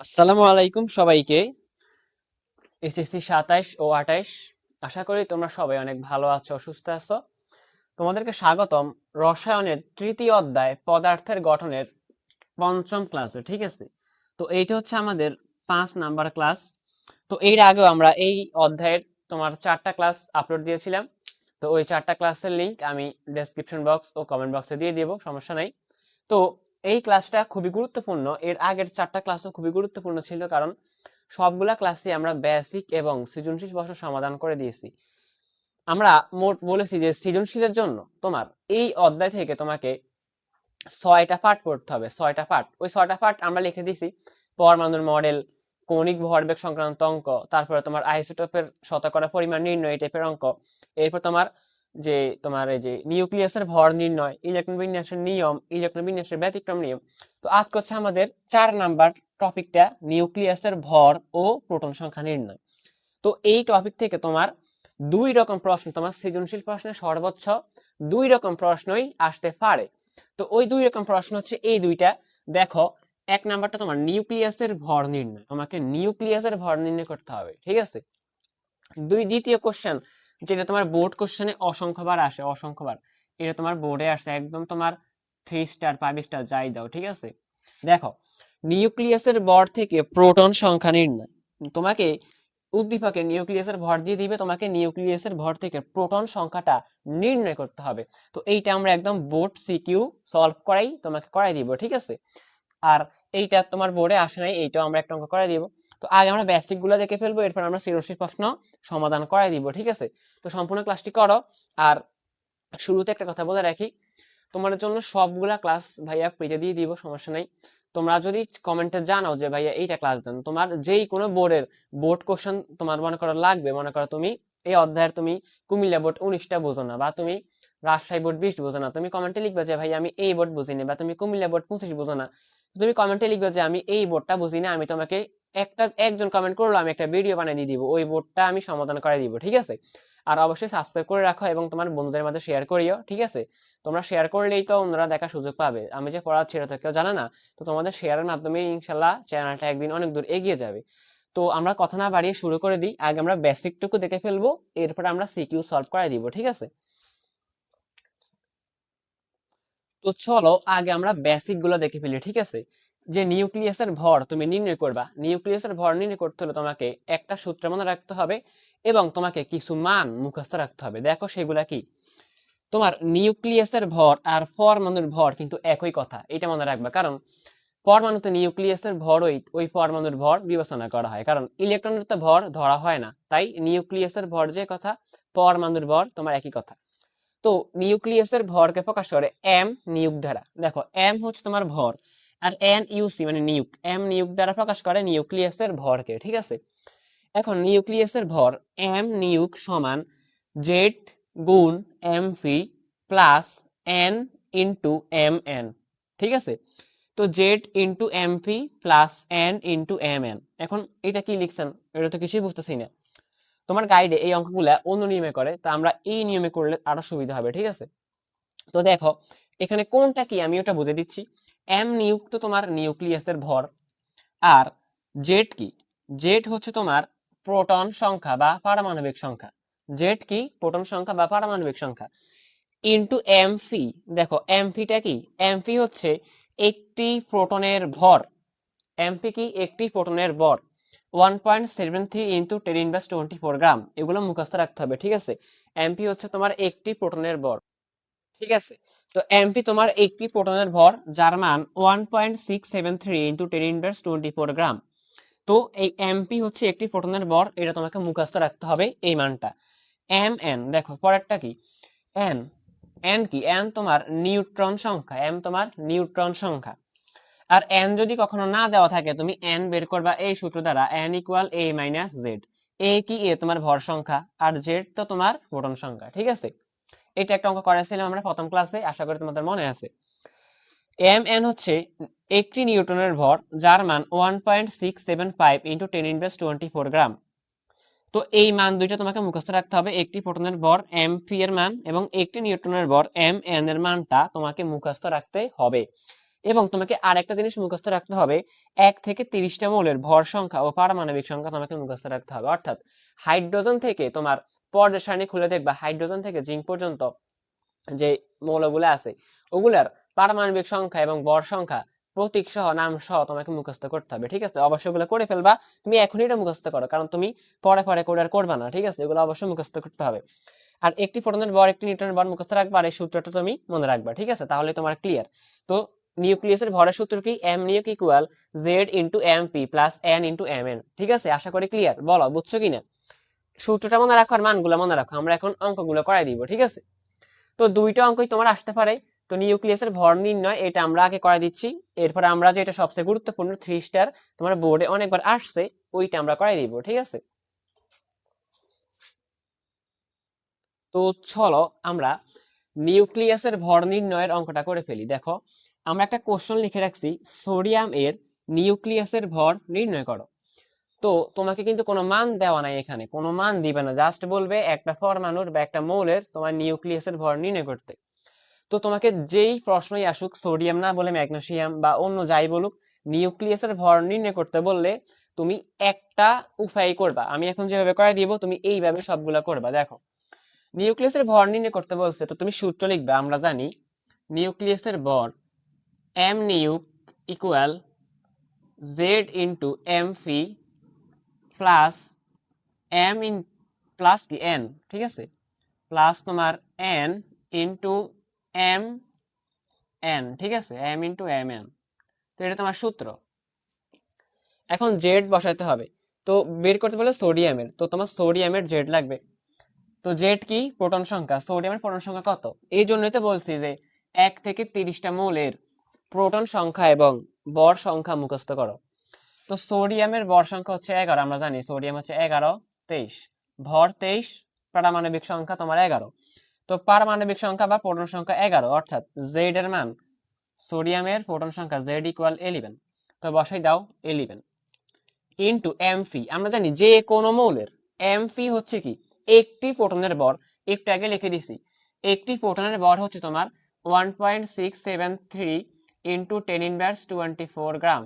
আসসালামু আলাইকুম সবাইকে। এসএসসি সাতাইশ ও আঠাইশ। আশা করি তোমরা সবাই অনেক ভালো আছো, সুস্থ আছো। তোমাদেরকে স্বাগতম রসায়নের তৃতীয় অধ্যায় পদার্থের গঠনের পঞ্চম ক্লাসে, ঠিক আছে? তো এইটা হচ্ছে আমাদের পাঁচ নাম্বার ক্লাস। তো এর আগেও আমরা এই অধ্যায়ের তোমার চারটা ক্লাস আপলোড দিয়েছিলাম। তো ওই চারটা ক্লাসের লিংক আমি ডেসক্রিপশন বক্স ও কমেন্ট বক্সে দিয়ে দেবো, সমস্যা নাই। তো এই ক্লাসটা খুবই গুরুত্বপূর্ণ। এর আগের চারটা ক্লাসও খুবই গুরুত্বপূর্ণ ছিল কারণ সবগুলা ক্লাসে আমরা বেসিক এবং সৃজনশীল প্রশ্ন সমাধান করে দিয়েছি। আমরা মোট বলেছি যে সৃজনশীলের জন্য তোমার এই অধ্যায় থেকে তোমাকে ছয়টা পার্ট পড়তে হবে, ছয়টা পার্ট ওই ছয়টা পার্ট আমরা লিখে দিছি পরমাণুর মডেল কৌণিক ভরবেগ সংক্রান্ত অঙ্ক, তারপরে তোমার আইসোটোপের শতকরা পরিমাণ নির্ণয় এই টাইপের অঙ্ক, এরপর তোমার যে তোমার এই যে নিউক্লিয়াসের ভর নির্ণয় ইলেকট্রন বিন্যাসের নিয়ম ইলেকট্রন বিন্যাসের ব্যতিক্রম নিয়ম। তো আজকে হচ্ছে আমাদের চার নাম্বার টপিকটা নিউক্লিয়াসের ভর ও প্রোটন সংখ্যা নির্ণয়। তো এই টপিক থেকে তোমার দুই রকম প্রশ্ন, তোমার সৃজনশীল প্রশ্নে সর্বোচ্চ দুই রকম প্রশ্নই আসতে পারে। তো ওই দুই রকম প্রশ্ন হচ্ছে এই দুইটা। দেখো, এক নাম্বারটা তোমার নিউক্লিয়াসের ভর নির্ণয়, তোমাকে নিউক্লিয়াসের ভর নির্ণয় করতে হবে, ঠিক আছে? দুই দ্বিতীয় কোশ্চেন যেটা তোমার বোর্ড কোশ্চেনে অসংখ্যবার আসে, অসংখ্যবার। এটা তোমার বোর্ডে আসে, একদম তোমার থ্রি স্টার ফাইভ স্টার যাই দাও, ঠিক আছে? দেখো নিউক্লিয়াসের ভর থেকে প্রোটন সংখ্যা নির্ণয়। তোমাকে উদ্দীপকে নিউক্লিয়াসের ভর দিয়ে দিবে, তোমাকে নিউক্লিয়াসের ভর থেকে প্রোটন সংখ্যাটা নির্ণয় করতে হবে। তো এইটা আমরা একদম বোর্ড সিকিউ সলভ করাই, তোমাকে করাই দিব, ঠিক আছে? আর এইটা তোমার বোর্ডে আসে নাই, এইটাও আমরা একটা অঙ্ক করাই দিব। তো আগে আমরা বেসিকগুলো দেখে ফেলব, এরপর আমরা সৃজনশীল প্রশ্ন সমাধান করাই দিব, ঠিক আছে? তো সম্পূর্ণ ক্লাসটি করো। আর শুরুতে একটা কথা বলে রাখি, তোমার জন্য সবগুলা ক্লাস ভাইয়া পেজে দিয়ে দিব, সমস্যা নেই। তোমরা যদি কমেন্টে জানাও যে ভাইয়া এইটা ক্লাস দেন, তোমার যেই কোনো বোর্ডের বোর্ড কোশ্চেন তোমার মনে করো লাগবে, মনে করো তুমি এই অধ্যায়ের তুমি কুমিল্লা বোর্ড উনিশটা বোঝো না বা তুমি রাজশাহী বোর্ড বিশ বোঝো না, তুমি কমেন্টে লিখবে যে ভাই আমি এই বোর্ড বুঝিনি বা তুমি কুমিল্লা বোর্ড পঁচিশ বোঝো না। তুমি কমেন্টে লিখবে যে আমি এই বোর্ডটা বুঝি না আমি তোমাকে একটা, একজন কমেন্ট করল, আমি একটা ভিডিও বানিয়ে দিয়ে দিব, ওই বোর্ডটা আমি সমাধান করে দিব, ঠিক আছে? আর অবশ্যই সাবস্ক্রাইব করে রাখো এবং তোমার বন্ধুদের মাঝে শেয়ার করিও, ঠিক আছে? তোমরা শেয়ার করলেই তো অন্যরা দেখার সুযোগ পাবে। আমি যে পড়াচ্ছি এটা তো কেউ জানে না, তো তোমাদের শেয়ারের মাধ্যমে ইনশাল্লাহ চ্যানেলটা একদিন অনেক দূর এগিয়ে যাবে। তো আমরা কথা না বাড়িয়ে শুরু করে দিই, আগে আমরা বেসিকটুকু দেখে ফেলব, এরপর আমরা সিকিউ সলভ করে দিব, ঠিক আছে? তো চলো, আগে আমরা বেসিকগুলো দেখে ফেলি, ঠিক আছে? যে নিউক্লিয়াসের ভর তুমি নির্ণয় করবা, নিউক্লিয়াসের ভর নির্ণয় করতে হলে তোমাকে একটা সূত্র মনে রাখতে হবে এবং তোমাকে কিছু মান মুখস্থ রাখতে হবে। দেখো সেগুলা কি? তোমার নিউক্লিয়াসের ভর আর পরমাণুর ভর কিন্তু একই কথা, এটা মনে রাখবা। কারণ পরমাণুতে নিউক্লিয়াসের ভর ওই ওই পরমাণুর ভর বিবেচনা করা হয়। কারণ ইলেকট্রনের তো ভর ধরা হয় না, তাই নিউক্লিয়াসের ভর যে কথা, পরমাণুর ভর তোমার একই কথা। তো নিউক্লিয়াসের ভরকে প্রকাশ করে এম নিউক দ্বারা দেখো এম হচ্ছে তোমার ভর আর এন ইউসি মানে নিউক এম নিউক দ্বারা প্রকাশ করে নিউক্লিয়াসের ভরকে, ঠিক আছে? এখন নিউক্লিয়াসের ভর এম নিউক সমান জেড গুণ M V plus N into M N ঠিক আছে? তো Z into M V plus N into M N এখন এটা কি লিখছেন? এটা তো কিছুই বুঝতেছি না। তোমার গাইডে এই অঙ্কগুলা অন্য নিয়মে করে, তো আমরা এই নিয়মে করলে আরও সুবিধা হবে, ঠিক আছে? তো দেখো, এখানে কোনটা কি আমি ওটা বুঝে দিচ্ছি। এম নিউক তো তোমার নিউক্লিয়াসের ভর। আর জেড কি? জেড হচ্ছে তোমার প্রোটন সংখ্যা বা পারমাণবিক সংখ্যা। জেড কি? প্রোটন সংখ্যা বা পারমাণবিক সংখ্যা। ইন্টু এম ফি দেখো এম ফিটা কি? এম ফি হচ্ছে একটি প্রোটনের ভর। এমপি কি? একটি প্রোটনের ভর। One point seven three into ten inverse twenty four gram এগুলো মুখস্থ রাখতে হবে, ঠিক আছে? এমপি হচ্ছে তোমার একটি প্রোটনের ভর। ঠিক আছে? তো এমপি তোমার একটি প্রোটনের ভর, যার মান one point six seven three into ten inverse twenty four gram তো এই এমপি হচ্ছে একটি প্রোটনের ভর, এটা তোমাকে মুখস্থ রাখতে হবে এই মানটা। এম এন দেখো, পরেরটা কি? এন এন কি? এন তোমার নিউট্রন সংখ্যা এম তোমার নিউট্রন সংখ্যা। আর এন যদি কখনো না দেওয়া থাকে, তুমি এন বের করবা এই সূত্র দ্বারা N equal A minus Z A কি? এ তোমার ভর সংখ্যা, আর জেড তো তোমার প্রোটন সংখ্যা, ঠিক আছে? এটা একটা অঙ্ক করেছিলাম আমরা প্রথম ক্লাসে আশা করি তোমাদের মনে আছে। এম এন হচ্ছে একটি নিউটনের ভর, যার মান one point six seven five into ten inverse twenty four gram তো এই মান দুইটা তোমাকে মুখস্থ রাখতে হবে, একটি প্রোটনের ভর এম ফি এর মান এবং একটি নিউটনের ভর এম এন এর মানটা তোমাকে মুখস্থ রাখতে হবে। এবং তোমাকে আরেকটা জিনিস মুখস্থ রাখতে হবে, এক থেকে তিরিশটা মৌলের ভর সংখ্যা ও পারমাণবিক সংখ্যা তোমাকে মুখস্থ রাখতে হবে। অর্থাৎ হাইড্রোজেন থেকে তোমার পর্যায় সারণী খুলে দেখবা হাইড্রোজেন থেকে জিঙ্ক পর্যন্ত যে মৌলগুলো আছে, ওগুলার পারমাণবিক সংখ্যা এবং ভর সংখ্যা প্রতীক সহ, নাম সহ তোমাকে মুখস্থ করতে হবে, ঠিক আছে? অবশ্যই এগুলো করে ফেলবা, তুমি এখনই এটা মুখস্থ করো, কারণ তুমি পরে পরে করে আর করবা না, ঠিক আছে? এগুলো অবশ্যই মুখস্থ করতে হবে। আর একটি প্রোটনের বর একটি নিউটনের বর মুখস্থ রাখবা, আর এই সূত্রটা তুমি মনে রাখবা, ঠিক আছে? তাহলে তোমার ক্লিয়ার তো নিউক্লিয়াসের ভরের সূত্র কি? M nuc equal Z into M P plus N into M N ঠিক আছে? আশা করি ক্লিয়ার বলো, বুঝছ কিনা? সূত্রটা মনে রাখো আর মানগুলো মনে রাখো, আমরা এখন অঙ্কগুলো করাই দিব, ঠিক আছে? তো দুইটা অঙ্কই তোমার আসতে পারে, তো নিউক্লিয়াসের ভর নির্ণয়, এটা আমরা আগে করে দিচ্ছি, এরপর আমরা যেটা সবচেয়ে গুরুত্বপূর্ণ থ্রি স্টার তোমার বোর্ডে অনেকবার আসছে, ওইটা আমরা করাই দিব, ঠিক আছে? তো চলো আমরা নিউক্লিয়াসের ভর নির্ণয়ের অঙ্কটা করে ফেলি, দেখো, আমরা একটা কোশ্চেন লিখে রাখছি, সোডিয়াম এর নিউক্লিয়াসের ভর নির্ণয় করো। তো তোমাকে কিন্তু কোনো মান দেওয়া নাই এখানে। কোনো মান দিবে না। জাস্ট বলবে একটা পরমাণুর বা একটা মৌলের তোমার নিউক্লিয়াসের ভর নির্ণয় করতে। তো তোমাকে যেই প্রশ্নই আসুক সোডিয়াম না বলে ম্যাগনেসিয়াম বা অন্য যাই বলুক নিউক্লিয়াসের ভর নির্ণয় করতে বললে তুমি একটা উপায় করবা। আমি এখন যেভাবে করে দিব, তুমি এইভাবে সবগুলা করবা। দেখো নিউক্লিয়াসের ভর নির্ণয় করতে বলছে তো তুমি সূত্র লিখবে, আমরা জানি নিউক্লিয়াসের ভর M nuc equal Z into M P plus M N, plus কি এন, ঠিক আছে? প্লাস তোমার এন ইন্টু এম এন, ঠিক আছে? M into M N. তো এটা তোমার সূত্র। এখন জেড বসাইতে হবে। তো বের করতে বলে সোডিয়ামের তো তোমার সোডিয়ামের জেড লাগবে। তো জেড কি? প্রোটন সংখ্যা। সোডিয়ামের প্রোটন সংখ্যা কত? এই জন্যই তো বলছি যে এক থেকে তিরিশটা মৌলের প্রোটন সংখ্যা এবং বর সংখ্যা মুখস্থ করো। তো সোডিয়ামের বর সংখ্যা হচ্ছে এগারো, আমরা জানি সোডিয়াম হচ্ছে এগারো, তেইশ। ভর তেইশ, পারমাণবিক সংখ্যা তোমার এগারো। তো পারমাণবিক সংখ্যা বা প্রোটন সংখ্যা এগারো, অর্থাৎ জেড এর মান সোডিয়ামের প্রোটন সংখ্যা জেড ইকুয়াল এলিভেন তো বসাই দাও এলিভেন ইন্টু এমফি আমরা জানি যে কোনো মৌলের এমফি হচ্ছে কি? একটি প্রোটনের বর একটু আগে লিখে দিছি। একটি প্রোটনের বর হচ্ছে তোমার one point six seven three into ten inverse twenty four gram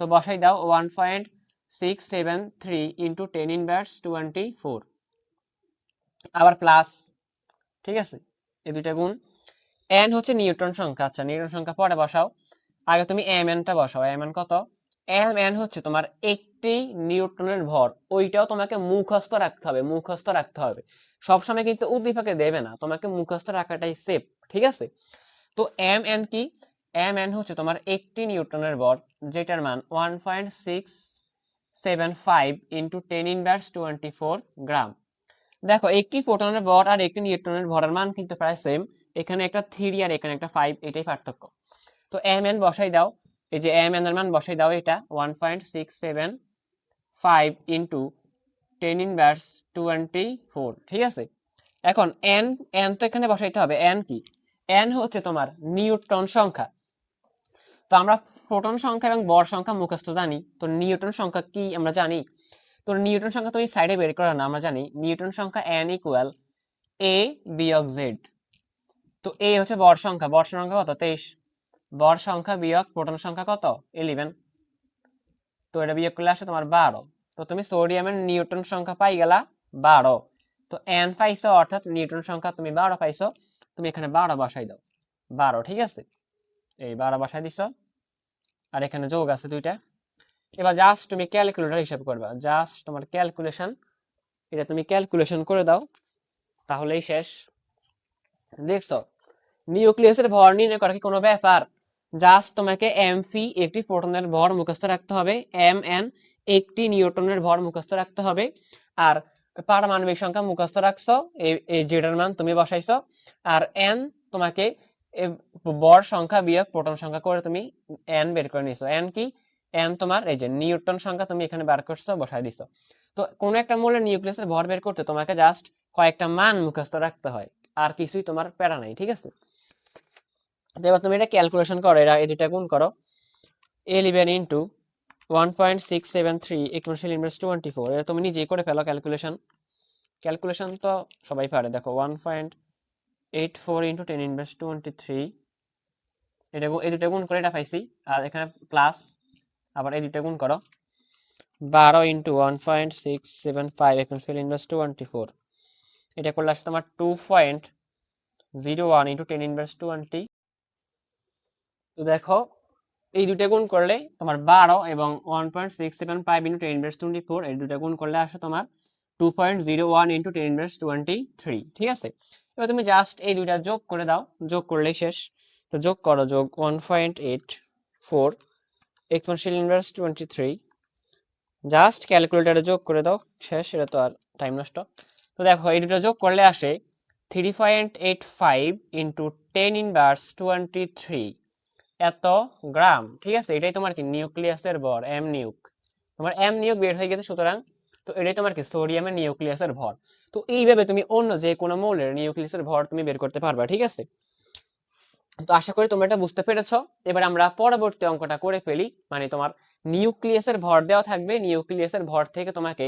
তো বসাই দাও one point six seven three into ten inverse twenty four আবার প্লাস ঠিক আছে? এই দুইটা গুণ। এন হচ্ছে নিউটন সংখ্যা। আচ্ছা নিউটন সংখ্যা পরে বসাও। আগে তুমি এম এনটা বসাও। এম এন কত? এম এন হচ্ছে তোমার একটি নিউটনের ভর। ওইটাও তোমাকে মুখস্থ রাখতে হবে, মুখস্থ রাখতে হবে। সবসময় কিন্তু উদ্দীপকে দেবে না। তোমাকে মুখস্থ রাখাটাই সেফ ঠিক আছে? তো এম এন কি? এম এন হচ্ছে তোমার একটি নিউটনের ভর যেটার মান one point six seven five into ten inverse twenty four gram দেখো, একটি প্রোটনের ভর আর একটি নিউট্রনের ভরের মান কিন্তু প্রায় সেম এখানে একটা থ্রি আর এখানে একটা ফাইভ এটাই পার্থক্য। তো এম এন বসাই দাও। এই যে এম এন এর মান বসাই দাও এটা one point six seven five into ten inverse twenty four ঠিক আছে? এখন এন এন তো এখানে বসাইতে হবে এন কি? এন হচ্ছে তোমার নিউট্রন সংখ্যা। তো আমরা প্রোটন সংখ্যা এবং বর সংখ্যা মুখস্থ জানি। তো নিউটন সংখ্যা কি আমরা জানি? তো নিউটন সংখ্যা তুমি সাইডে বের করো না, আমরা জানি। নিউটন সংখ্যা এন ইকুয়াল এ বিয়োগ জেড তো এ হচ্ছে বর সংখ্যা। বর সংখ্যা কত? তেইশ। বর সংখ্যা বিয়োগ প্রোটন সংখ্যা কত? ইলেভেন তো এটা বিয়োগ করলে আসে তোমার বারো। তো তুমি সোডিয়ামের নিউটন সংখ্যা পাই গেলা বারো। তো এন পাইছো, অর্থাৎ নিউটন সংখ্যা তুমি বারো পাইছো, তুমি এখানে বারো বসাই দাও। বারো, ঠিক আছে? এই বারো বসাই দিছ। আর এখানে যোগ আছে দুইটা। এবার জাস্ট তুমি ক্যালকুলেটর হিসাব করবা। জাস্ট তোমার ক্যালকুলেশন এটা তুমি ক্যালকুলেশন করে দাও। তাহলেই শেষ। দেখছ? নিউক্লিয়াসের ভর নির্ণয় করা কি কোনো ব্যাপার? জাস্ট তোমাকে এম ফি একটি প্রোটনের ভর মুখস্থ রাখতে হবে। এম এন একটি নিউটনের ভর মুখস্থ রাখতে হবে। আর পারমাণবিক সংখ্যা মুখস্থ রাখছো। এই জেডের মান তুমি বসাইছো। আর এন তোমাকে বর সংখ্যা বিয়োগ প্রোটন সংখ্যা করে তুমি এন বের করে নিছো। এন কি? এন তোমার এই যে নিউটন সংখ্যা তুমি এখানে বার করছ বসাই দিছো। তো কোন একটা মূলের নিউক্লিয়াসের ভর বের করতে তোমাকে জাস্ট কয়েকটা মান মুখস্থ রাখতে হয়। আর কিছুই তোমার প্যারা নাই, ঠিক আছে? এবার তুমি এটা ক্যালকুলেশন করো, এরা এই গুণ করো। Eleven into one point six seven three equal inverse twenty four এটা তুমি নিজেই করে ফেলো ক্যালকুলেশন ক্যালকুলেশন তো সবাই পারে। দেখো one point eight four into ten inverse twenty three এটা এই দুটো গুণ করে এটা পাইছি। আর এখানে প্লাস আবার এই দুটো গুণ করো। বারো into one point six seven five এখন ফেল ইনভার্স টোয়েন্টি ফোর এটা করলে আসছে তোমার two point zero one into ten inverse twenty তো দেখো, এই দুটো গুণ করলে তোমার বারো এবং one point six seven five into ten inverse twenty four এই দুটো গুণ করলে আসে তোমার two point zero one into ten inverse twenty three ঠিক আছে? এবার তুমি জাস্ট এই দুইটা যোগ করে দাও। যোগ করলেই শেষ। তো যোগ করো, যোগ one point eight four exponential inverse twenty three just ক্যালকুলেটারে যোগ করে দাও। শেষ, এটা তো আর টাইম নষ্ট। তো দেখো, এই দুটো যোগ করলে আসে three point eight five into ten inverse twenty three এত গ্রাম। ঠিক আছে? এটাই তোমার কি? নিউক্লিয়াসের ভর এম নিউক তোমার এম নিউক বের হয়ে গেছে সুতরাং তো এটাই তোমার কি সোডিয়ামের নিউক্লিয়াসের ভর। তো এইভাবে তুমি অন্য যে কোনো মৌলের নিউক্লিয়াসের ভর তুমি বের করতে পারবা, ঠিক আছে? তো আশা করি তোমরা এটা বুঝতে পেরেছ। এবার আমরা পরবর্তী অঙ্কটা করে ফেলি। মানে তোমার নিউক্লিয়াসের ভর দেওয়া থাকবে, নিউক্লিয়াসের ভর থেকে তোমাকে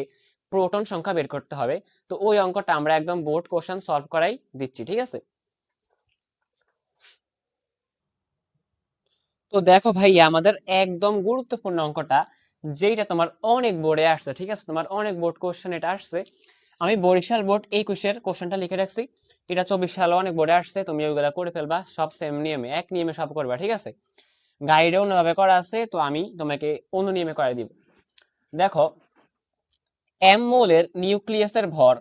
প্রোটন সংখ্যা বের করতে হবে। তো ওই অঙ্কটা আমরা একদম বোর্ড কোশ্চেন সলভ করাই দিচ্ছি, ঠিক আছে? তো দেখো ভাইয়া, আমাদের একদম গুরুত্বপূর্ণ অঙ্কটা যেটা তোমার অনেক বোর্ডে আসছে, ঠিক আছে? তোমার অনেক বোর্ড কোশ্চেন এটা আসছে। আমি বরিশাল বোর্ড এই কোশ্চের কোশ্চেনটা লিখে রাখছি। এটা চব্বিশ সালে অনেক বোর্ডে আসছে, তুমি ওইগুলা করে ফেলবা, সব সেম নিয়মে, এক নিয়মে সব করবা, ঠিক আছে? গাইডে অন্যভাবে করা আছে, তো আমি তোমাকে অন্য নিয়মে করে দিব। দেখো এম মোলের নিউক্লিয়াসের ভর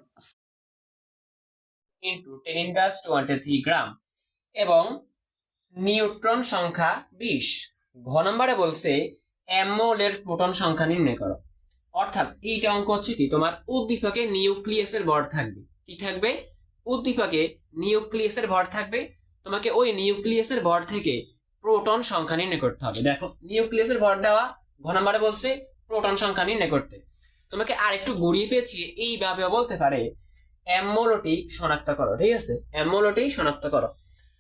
into ten inverse twenty three gram এবং নিউট্রন সংখ্যা বিশ। ঘ নম্বরে বলছে এম মোলের প্রোটন সংখ্যা নির্ণয় করো। অর্থাৎ এইটা অঙ্ক হচ্ছে কি? তোমার উদ্দীপকে নিউক্লিয়াসের ভর থাকবে। কি থাকবে? উদ্দীপকে নিউক্লিয়াসের ভর থাকবে। তোমাকে ওই নিউক্লিয়াসের ভর থেকে প্রোটন সংখ্যা নির্ণয় করতে হবে। দেখো, নিউক্লিয়াসের ভর দেওয়া ঘ নম্বরে বলছে প্রোটন সংখ্যা নির্ণয় করতে। তোমাকে আরেকটু গড়িয়ে পেয়েছি এইভাবে বলতে পারে অ্যামোলোটি শনাক্ত করো, ঠিক আছে? অ্যামোলোটি শনাক্ত করো।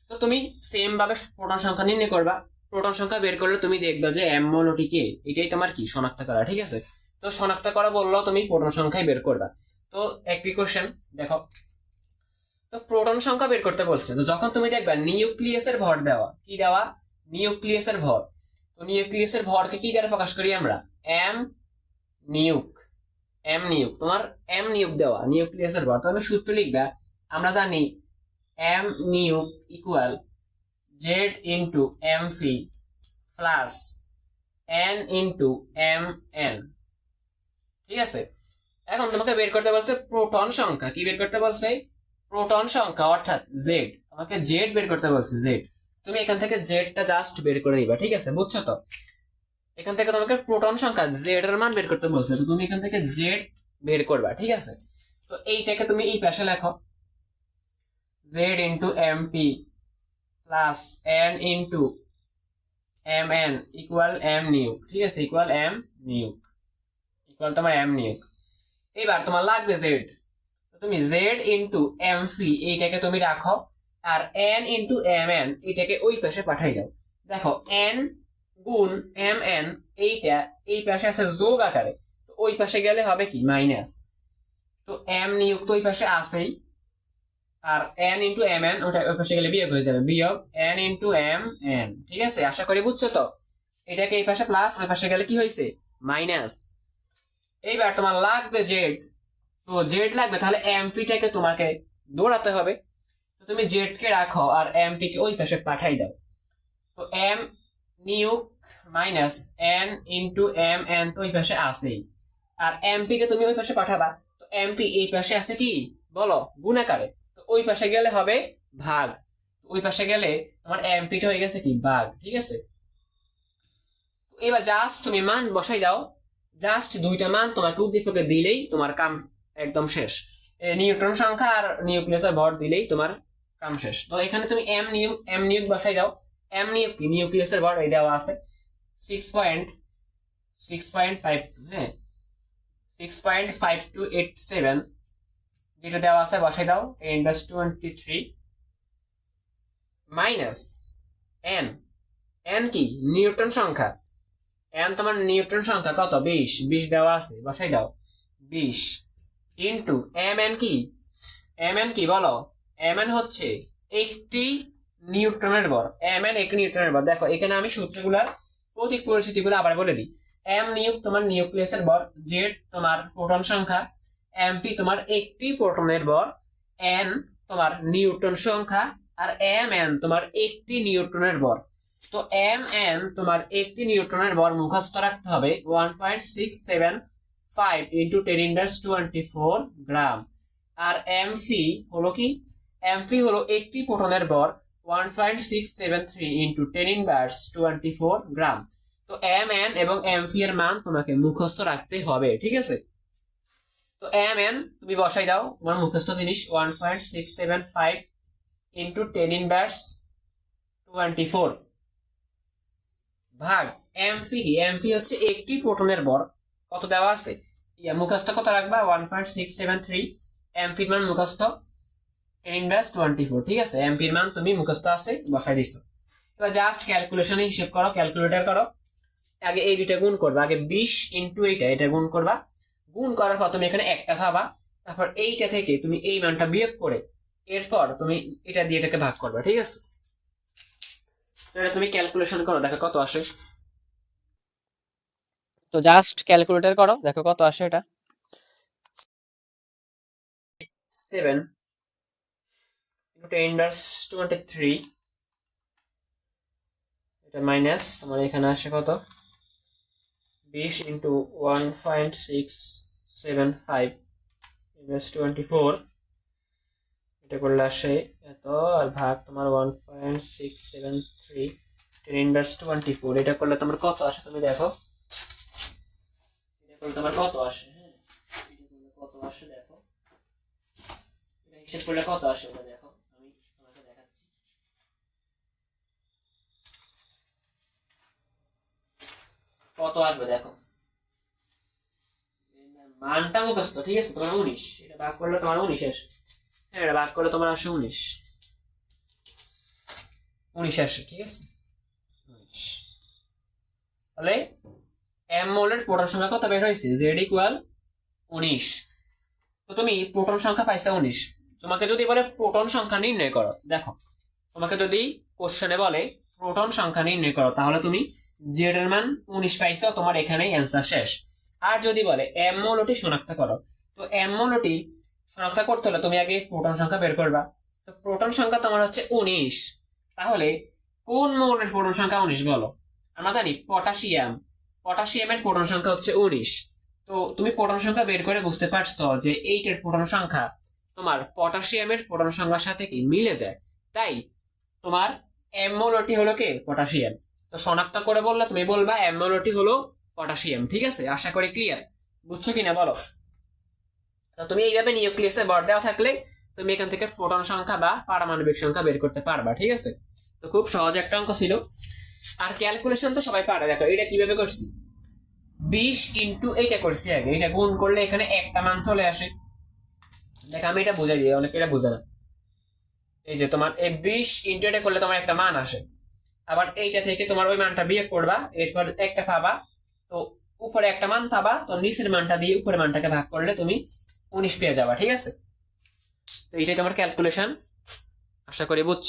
তো তুমি সেম ভাবে প্রোটন সংখ্যা নির্ণয় করবা। প্রোটন সংখ্যা বের করলে তুমি দেখবে যে অ্যামোলোটি কে এটাই তোমার কি? শনাক্ত করা, ঠিক আছে? তো শনাক্ত করা বললেও তুমি প্রোটন সংখ্যাই বের করবা। তো একই কোশ্চেন দেখো। তো প্রোটন সংখ্যা বের করতে বলছে, তো যখন তুমি দেখবা নিউক্লিয়াসের ভর দেওয়া, কি দেওয়া? নিউক্লিয়াসের ভর। তো নিউক্লিয়াসের ভরকে কি দ্বারা প্রকাশ করি আমরা? এম নিউক এম নিউক, তোমার এম নিউক দেওয়া, নিউক্লিয়াসের ভর। তো আমি সূত্র লিখবা, আমরা জানি M nuc equal Z into M P plus N into M N ঠিক আছে? এখন তোমাকে বের করতে বলছে প্রোটন সংখ্যা। কি বের করতে বলছে? প্রোটন সংখ্যা, অর্থাৎ জেড তোমাকে জেড বের করতে বলছে জেড তুমি এখান থেকে জেডটা জাস্ট বের করে দিবা, ঠিক আছে? বুঝছ তো? এখান থেকে তোমাকে প্রোটন সংখ্যা জেড এর মান বের করতে বলছে। তো তুমি এখান থেকে জেড বের করবা, ঠিক আছে? তো এইটাকে তুমি এই পাশে লেখো। Z into M P plus N into M N equal M nuc ঠিক আছে? ইকুয়াল এম নিউক ইকুয়াল তোমার এম নিউক এবার তোমার লাগবে জেড তুমি জেড ইন্টু এম সি এইটাকে তুমি রাখো, আর এন ইন্টু এম এন এটাকে ওই পাশে পাঠাই দাও। দেখো এন গুণ এম এন এইটা, এই পাশে আছে যোগ আকারে। তো ওই পাশে গেলে হবে কি? মাইনাস তো এম নিযুক্ত ওই পাশে আছেই। আর এন ইন্টু এম এন ওটা ওই পাশে গেলে বিয়োগ হয়ে যাবে। বিয়োগ এন ইন্টু এম এন ঠিক আছে? আশা করি বুঝছ তো? এটাকে এই পাশে প্লাস ওই পাশে গেলে কি হয়েছে? মাইনাস এইবার তোমার লাগবে জেড তো জেড লাগবে, তাহলে এমপিটাকে তোমাকে দৌড়াতে হবে। তো তুমি জেড কে রাখো আর এমপি কে ওই পাশে পাঠাই দাও। তো M nuc minus N into M N তো ওই পাশে আছেই। আর এমপি কে তুমি ওই পাশে পাঠাবা। তো এমপি এই পাশে আছে কি? বলো, গুণাকারে। ওই পাশে গেলে হবে ভাগ। ওই পাশে গেলে তোমার এমপিটা হয়ে গেছে কি? ভাগ। ঠিক আছে? এবার জাস্ট তুমি মান বসাই দাও। জাস্ট দুইটা মান তোমাকে উদ্দীপকে দিলেই তোমার কাম একদম শেষ। নিউট্রন সংখ্যা আর নিউক্লিয়াসের ভর দিলেই তোমার কাম শেষ। তো এখানে তুমি এম নিউ এম নিউক বসাই দাও। এম নিউক কি? নিউক্লিয়াসের ভর এই দেওয়া আছে। Six point six point five হ্যাঁ? Six point five two eight seven যেটা দেওয়া আছে, বসাই দাও inverse twenty three minus N N কি? নিউটন সংখ্যা। এন তোমার নিউটন সংখ্যা কত? বিশ। বিশ দেওয়া আছে, বসাই দাও। বিশ ইন্টু এম এন কি? এম এন কি বলো? এম এন হচ্ছে একটি নিউট্রনের ভর এম এন এক নিউট্রনের ভর দেখো, এখানে আমি সূত্রগুলার প্রতীক পরিস্থিতিগুলো আবার বলে দিই। এম নিউক তোমার নিউক্লিয়াসের ভর জেড তোমার প্রোটন সংখ্যা এমপি তোমার একটি প্রোটনের ভর এন তোমার নিউট্রন সংখ্যা, আর এম এন তোমার একটি নিউট্রনের ভর তো এম এন তোমার একটি নিউট্রনের ভর মুখস্থ রাখতে হবে one point six seven five into ten inverse twenty four gram আর এমফি হলো কি? এমফি হলো একটি প্রোটনের ভর one point six seven three into ten inverse twenty four gram তো এম এন এবং এমফি এর মান তোমাকে মুখস্থ রাখতে হবে, ঠিক আছে? তো এম এন তুমি বসাই দাও। তোমার মুখস্থ জিনিস one point six seven five into ten inverse twenty four ভাগ এমফি কি এমফি হচ্ছে একটি প্রোটনের ভর কত দেওয়া আছে? ইয়া, মুখস্থ কত রাখবা? One point six seven three এমপির মান মুখস্থ টেন ইনভার্স টোয়েন্টি ফোর ঠিক আছে? এমপির মান তুমি মুখস্থ আছে, বসাই দিছো। এবার জাস্ট ক্যালকুলেশনে হিসেব করো ক্যালকুলেটর করো। আগে এই দুইটা গুণ করবা। আগে বিশ ইন্টু এইটা, এটা গুণ করবা। গুণ করার পর তুমি এখানে একটা ভাবা। তারপর এইটা থেকে তুমি এই মানটা বিয়োগ করে এরপর তুমি এটা দিয়ে এটাকে ভাগ করবে, ঠিক আছে? তুমি ক্যালকুলেশন করো, দেখো কত আসে। তো জাস্ট ক্যালকুলেটর করো, দেখো কত আসে এটা। সেভেন টেন টোয়েন্টি থ্রি এটা মাইনাস আমার এখানে আসে কত? বিশ into one point six seven five inverse twenty four এটা করলে আসে এত, আর ভাগ তোমার one point six seven three ten inverse twenty four এটা করলে তোমার কত আসে তুমি দেখো? এটা করলে তোমার কত আসে হ্যাঁ? কত আসে দেখো? এটা হিসেব করলে কত আসে ওটা দেখো, আমি তোমাকে কত আসবে দেখো? মানটা মুখস্থ, ঠিক আছে? তোমার উনিশ। এটা ভাগ করলে তোমার উনিশ আসে। হ্যাঁ এটা ভাগ করলে তোমার আসে উনিশ। উনিশ আসে, ঠিক আছে? উনিশ। তাহলে এম মোলের প্রোটন সংখ্যা কত বের হয়েছে? জেড ইকুয়াল উনিশ। তো তুমি প্রোটন সংখ্যা পাইছো উনিশ। তোমাকে যদি বলে প্রোটন সংখ্যা নির্ণয় করো, দেখো। তোমাকে যদি কোশ্চেনে বলে প্রোটন সংখ্যা নির্ণয় করো, তাহলে তুমি জেড এর মান উনিশ পাইছো, তোমার এখানেই অ্যান্সার শেষ। আর যদি বলে এম মৌলটি শনাক্ত করো, তো এম মৌলটি শনাক্ত করতে হলে তুমি আগে প্রোটন সংখ্যা বের করবা। তো প্রোটন সংখ্যা তোমার হচ্ছে উনিশ। তাহলে কোন মৌলের প্রোটন সংখ্যা উনিশ বলো? আমরা জানি পটাশিয়াম পটাশিয়ামের প্রোটন সংখ্যা হচ্ছে উনিশ। তো তুমি প্রোটন সংখ্যা বের করে বুঝতে পারছ যে এইটের প্রোটন সংখ্যা তোমার পটাশিয়ামের প্রোটন সংখ্যার সাথে কি মিলে যায়? তাই তোমার এম মৌলটি হলো কে? পটাশিয়াম তো শনাক্ত করে বললে তুমি বলবা এম মৌলটি হলো পটাশিয়াম, ঠিক আছে? আশা করি ক্লিয়ার বুঝছ কিনা বলো? তো তুমি এইভাবে নিউক্লিয়াসে ভর দেওয়া থাকলে তুমি এখান থেকে প্রোটন সংখ্যা বা পারমাণবিক সংখ্যা বের করতে পারবা, ঠিক আছে? তো খুব সহজ একটা অঙ্ক ছিল। আর ক্যালকুলেশন তো সবাই পারে, দেখো, এটা কীভাবে করছি? বিশ ইন্টু এইটা করছি আগে, এটা গুণ করলে এখানে একটা মান চলে আসে। দেখ, আমি এটা বুঝাই দিই, অনেকে এটা বুঝে না। এই যে তোমার এই বিশ ইন্টু এটা করলে তোমার একটা মান আসে। আবার এইটা থেকে তোমার ওই মানটা বিয়োগ করবা, এরপর একটা পাবা তো উপরে একটা মান পাবা, তো নিচের মানটা দিয়ে উপরের মানটাকে ভাগ করলে তুমি উনিশ পেয়ে যাবা, ঠিক আছে? তো এটাই তোমার ক্যালকুলেশন আশা করি বুঝছ?